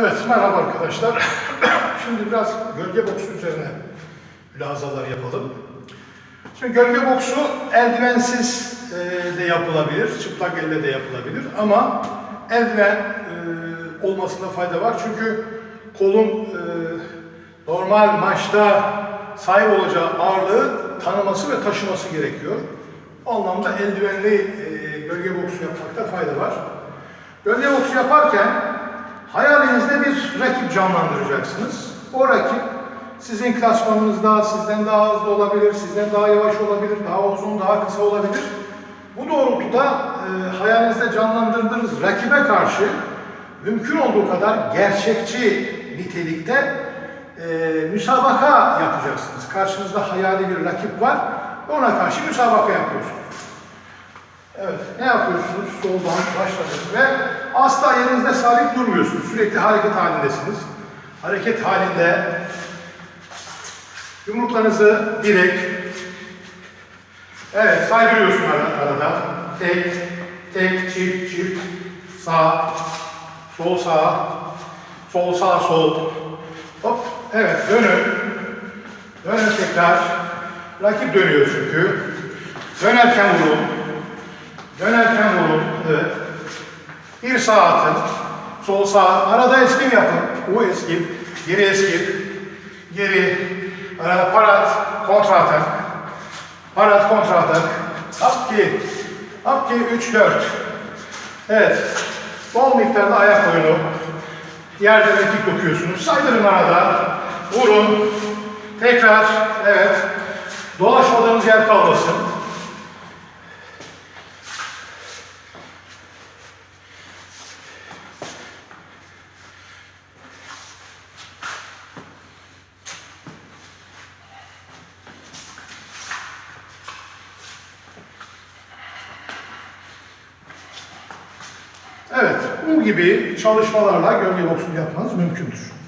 Evet, merhaba arkadaşlar. Şimdi biraz gölge boksu üzerine mülazalar yapalım. Şimdi gölge boksu eldivensiz e, de yapılabilir, çıplak elle de yapılabilir ama eldiven e, olmasında fayda var. Çünkü kolun e, normal maçta sahip olacağı ağırlığı tanıması ve taşıması gerekiyor. O anlamda eldivenli gölge boksu yapmakta fayda var. Gölge boksu yaparken hayalinizde bir rakip canlandıracaksınız. O rakip sizin klasmanınızda sizden daha hızlı olabilir, sizden daha yavaş olabilir, daha uzun, daha kısa olabilir. Bu doğrultuda e, hayalinizde canlandırdığınız rakibe karşı mümkün olduğu kadar gerçekçi nitelikte e, müsabaka yapacaksınız. Karşınızda hayali bir rakip var, ona karşı müsabaka yapıyorsunuz. Evet, ne yapıyorsunuz? Soldan başladınız ve asla yerinizde sabit durmuyorsunuz. Sürekli hareket halindesiniz. Hareket halinde yumruklarınızı direkt evet saydırıyorsun ara- arada. Tek, tek, çift, çift, sağ, sol sağ, sol sağ, sol. Hop, evet dönün. Dönün tekrar. Rakip dönüyor çünkü. Dönerken vurun. Dönerken vurun. Bir sağ atın. Sol sağ. Arada eskim yapın. U eskim. Geri eskim. Geri. Ara, parat. Kontra atak. Parat kontra atak. Hap ki. Ki 3 4. Evet. Bol miktarda ayak oyunu. Yerde mekik dokuyorsunuz. Saydırın arada. Vurun. Tekrar. Evet. Dolaşmadığınız yer kalmasın. Evet, bu gibi çalışmalarla gölge boksunu yapmanız mümkündür.